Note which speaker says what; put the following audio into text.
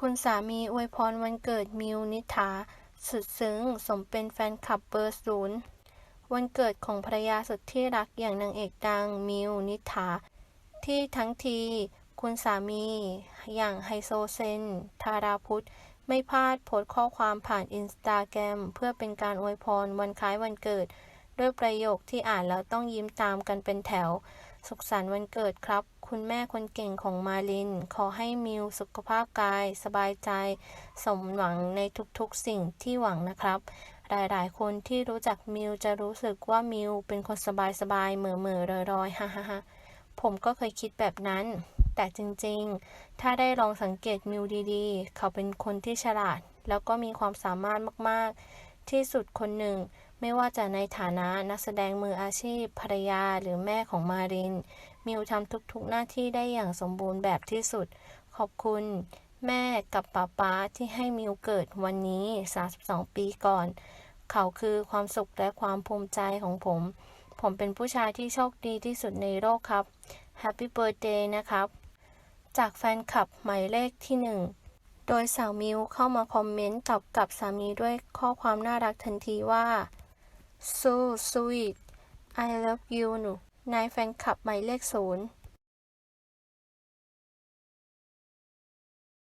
Speaker 1: คุณสามีอวยพรวันเกิดมิวนิษฐาสุดซึ้ง สมเป็นแฟนคลับเบอร์ศูนย์วันเกิดของภรรยาสุดที่รักอย่างนางเอกดังมิวนิษฐาที่ทั้งทีคุณสามีอย่างไฮโซเซนทาราพุทธไม่พลาดโพสต์ข้อความผ่านอินสตาแกรมเพื่อเป็นการอวยพรวันคล้ายวันเกิด ด้วยประโยคที่อ่านแล้วต้องยิ้มตามกันเป็นแถว สุขสันต์วันเกิดครับ คุณแม่คนเก่งของมาลิน ขอให้มิวสุขภาพกาย สบายใจ สมหวังในทุกๆสิ่งที่หวังนะครับ หลายๆ คนที่รู้จักมิวจะรู้สึกว่ามิวเป็นคนสบายๆ เหม่อเมอๆลอยๆฮ่าฮ่าฮ่าผมก็เคยคิดแบบนั้น แต่จริงๆ ถ้าได้ลองสังเกตมิวดีๆ เขาเป็นคนที่ฉลาด แล้วก็มีความสามารถมากๆ ที่สุดคนหนึ่ง ไม่ว่าจะในฐานะนักแสดงมืออาชีพ ภรรยาหรือแม่ของมาริน มิวทำทุกๆหน้าที่ได้อย่างสมบูรณ์แบบที่สุด ขอบคุณ แม่กับป๊าป๊าที่ให้มิวเกิดวันนี้ 32 ปีก่อน เขาคือความสุขและความภูมิใจของผม ผมเป็นผู้ชายที่โชคดีที่สุดในโลกครับ Happy Birthday นะครับ จากแฟนคลับหมายเลขที่หนึ่งโดยสาวมิวเข้ามาคอมเมนต์ตอบกับสามีด้วยข้อความน่ารักทันทีว่า so sweet I love you หนูนายแฟนคลับหมายเลขศูนย์